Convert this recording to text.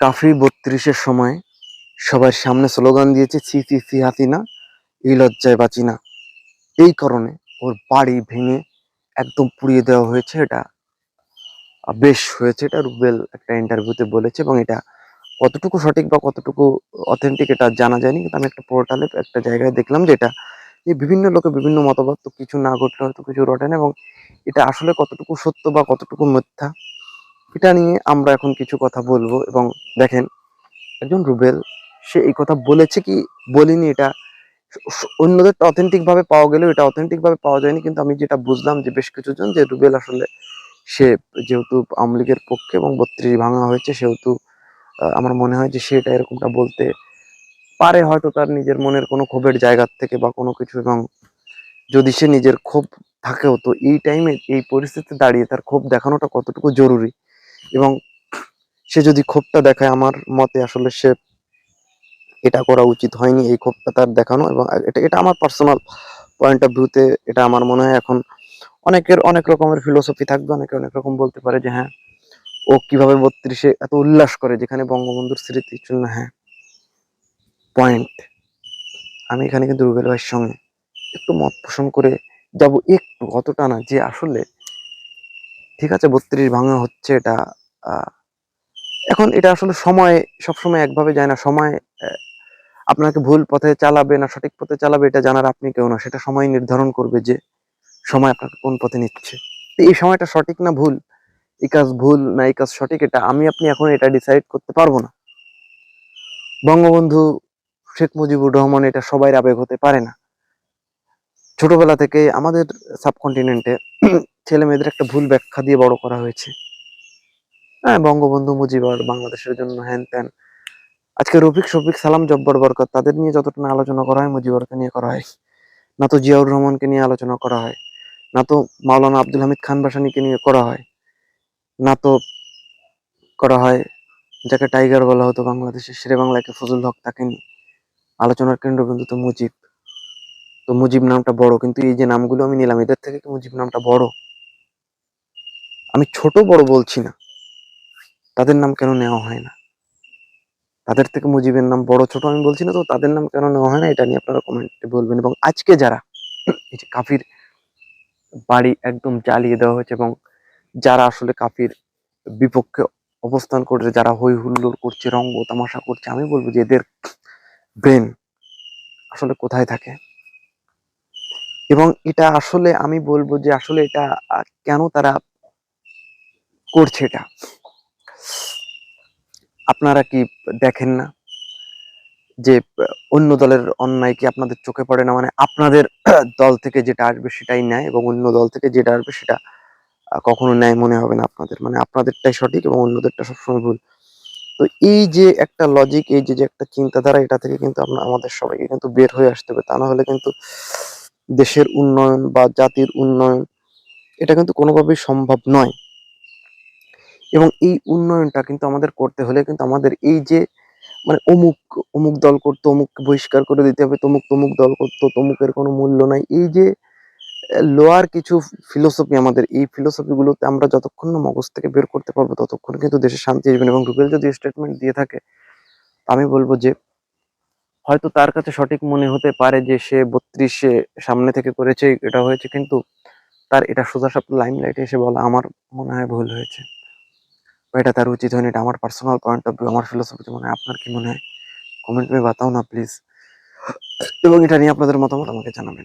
কাফি বত্রিশের সময় সবার সামনে স্লোগান দিয়েছে সি সি ছি হাসিনা এই লজ্জায় বাঁচি না। এই কারণে ওর বাড়ি ভেঙে একদম পুড়িয়ে দেওয়া হয়েছে। এটা বেশ হয়েছে, এটা রুবেল একটা ইন্টারভিউতে বলেছে এবং এটা কতটুকু সঠিক বা কতটুকু অথেন্টিক এটা জানা যায়নি, কিন্তু আমি একটা পোর্টালে একটা জায়গায় দেখলাম যে এটা যে বিভিন্ন লোকে বিভিন্ন মতবাদ, তো কিছু না ঘটলে হয়তো কিছু রটে না এবং এটা আসলে কতটুকু সত্য বা কতটুকু মিথ্যা এটা নিয়ে আমরা এখন কিছু কথা বলব এবং দেখেন, একজন রুবেল, সে এই কথা বলেছে কি বলিনি এটা। অন্যদের স- অন্যদেরটা অথেন্টিক ভাবে পাওয়া গেলেও এটা অথেন্টিক ভাবে পাওয়া যায়নি, কিন্তু আমি যেটা বুঝলাম যে বেশ কিছুজন যে রুবেল আসলে, সে যেহেতু আওয়ামী লীগের পক্ষে এবং বত্রিশ ভাঙা হয়েছে, সেহেতু আমার মনে হয় যে সে এটা এরকমটা বলতে পারে হয়তো তার নিজের মনের কোনো ক্ষোভের জায়গার থেকে বা কোনো কিছু এবং যদি সে নিজের ক্ষোভ থাকেও, তো এই টাইমে এই পরিস্থিতিতে দাঁড়িয়ে তার ক্ষোভ দেখানোটা কতটুকু জরুরি? এবং সে যদি ক্ষোভটা দেখায় আমার মতে আসলে সে এটা করা উচিত হয়নি, এই ক্ষোভটা তার দেখানো এবং এটা এটা আমার পার্সোনাল পয়েন্ট অফ ভিউতে এটা আমার মনে হয় এখন অনেকের, অনেক রকমের ফিলোসফি থাকবে, অনেকে অনেক রকম বলতে পারে যে হ্যাঁ ও কীভাবে বত্রিশে এত উল্লাস করে যেখানে বঙ্গবন্ধুর স্মৃতির জন্য হ্যাঁ। পয়েন্ট আমি এখানে কিন্তু রুবেল ভাইয়ের সঙ্গে একটু মত পোষণ করে যাব একটু, অতটা না যে আসলে ঠিক আছে, বত্রিশ ভাঙা হচ্ছে এটা এখন এটা আসলে সময়, সবসময় একভাবে যায় না, সময় আপনাকে ভুল পথে চালাবে না, সঠিক পথে চালাবে এটা জানার আপনি কেউ না, সেটা সময় নির্ধারণ করবে যে সময় আপনাকে কোন পথে নিচ্ছে। এই সময়টা সঠিক না ভুল? এই কাজ ভুল না এই কাজ সঠিক? এটা আমি, আপনি এখন এটা ডিসাইড করতে পারব না। বঙ্গবন্ধু শেখ মুজিবুর রহমান এটা সবাই আবেগ হতে পারে না। ছোটবেলা থেকে আমাদের সাবকন্টিনেন্টে ছেলে মেয়েদের একটা ভুল ব্যাখ্যা দিয়ে বড় করা হয়েছে। হ্যাঁ বঙ্গবন্ধু মুজিবর বাংলাদেশের জন্য হ্যান ত্যান। আজকে রফিক শফিক, সালাম জব্বর বরকত, তাদের নিয়ে যতটা না আলোচনা করা হয়, মুজিবরকে নিয়ে করা হয়। না তো জিয়াউর রহমানকে নিয়ে আলোচনা করা হয়। না তো মাওলানা আব্দুল হামিদ খান বাসানিকে নিয়ে করা হয়। না তো করা হয় যাকে টাইগার বলা হতো বাংলাদেশের শেরে বাংলাকে ফজল হক তাকে নিয়ে। আলোচনার কেন্দ্রবিন্দু তো মুজিব। তো মুজিব নামটা বড়, কিন্তু এই যে নামগুলো আমি নিলাম, এদের থেকে কি মুজিব নামটা বড়? আমি ছোট বড় বলছি না। তাদের নাম কেন নেওয়া হয় না? তাদের থেকে মুজিবের নাম বড়, ছোট আমি বলছি না, তো তাদের নাম কেন নেওয়া হয় না? এটা নিয়ে আপনারা কমেন্টে বলবেন। এবং আজকে যারা এই যে কাফির বাড়ি একদম জ্বালিয়ে দেওয়া হয়েছে এবং যারা আসলে কাফির বিপক্ষে অবস্থান করছে, যারা হই হুল্লোড় করছে, রঙ্গ তামাশা করছে, আমি বলব যে এদের ব্রেন আসলে কোথায় থাকে? এবং এটা আসলে আমি বলব যে আসলে এটা কেন তারা করছে এটা। আপনারা কি দেখেন না যে, অন্য দলের অন্যায় কি আপনাদের চোখে পড়ে না? মানে আপনাদের দল থেকে যেটা আসবে সেটাই নেয় এবং অন্য দল থেকে যেটা আসবে সেটা কখনো ন্যায় মনে হবে না আপনাদের। মানে আপনাদেরটাই সঠিক এবং অন্যদেরটা সবসময় ভুল। তো এই যে একটা লজিক এই যে যে একটা চিন্তাধারা, এটা থেকে কিন্তু আমরা, আমাদের সবাইকে কিন্তু বের হয়ে আসতে হবে। তা না হলে কিন্তু দেশের উন্নয়ন বা জাতির উন্নয়ন, এটা কিন্তু কোনোভাবেই সম্ভব নয়। এবং এই উন্নয়নটা কিন্তু আমাদের করতে হলে কিন্তু আমাদের এই যে মানে অমুক অমুক দল করতো, অমুক বহিষ্কার করে দিতে হবে, তমুক তমুক দল করতো, তমুকের কোনো মূল্য নাই এই যে লোয়ার কিছু ফিলোসফি আমাদের, এই ফিলোসফি গুলোতে আমরা যতক্ষণ না মগজ থেকে বের করতে পারব, ততক্ষণ কিন্তু দেশে শান্তি আসবে। এবং রুবেল যদি স্টেটমেন্ট দিয়ে থাকে, আমি বলব যে, হয়তো তার কাছে সঠিক মনে হতে পারে যে, সে বত্রিশে সামনে থেকে করেছে, এটা হয়েছে, কিন্তু তার এটা সোজা লাইম লাইটে এসে বলা আমার মনে হয় ভুল হয়েছে বা এটা তার উচিত হয়নি, এটা আমার পার্সোনাল পয়েন্ট অফ ভিউ আমার ফিলোসফি মনে হয়। আপনার কি মনে হয়? কমেন্ট মে বাতাও না প্লিজ এবং এটা নিয়ে আপনাদের মতামত আমাকে জানাবেন।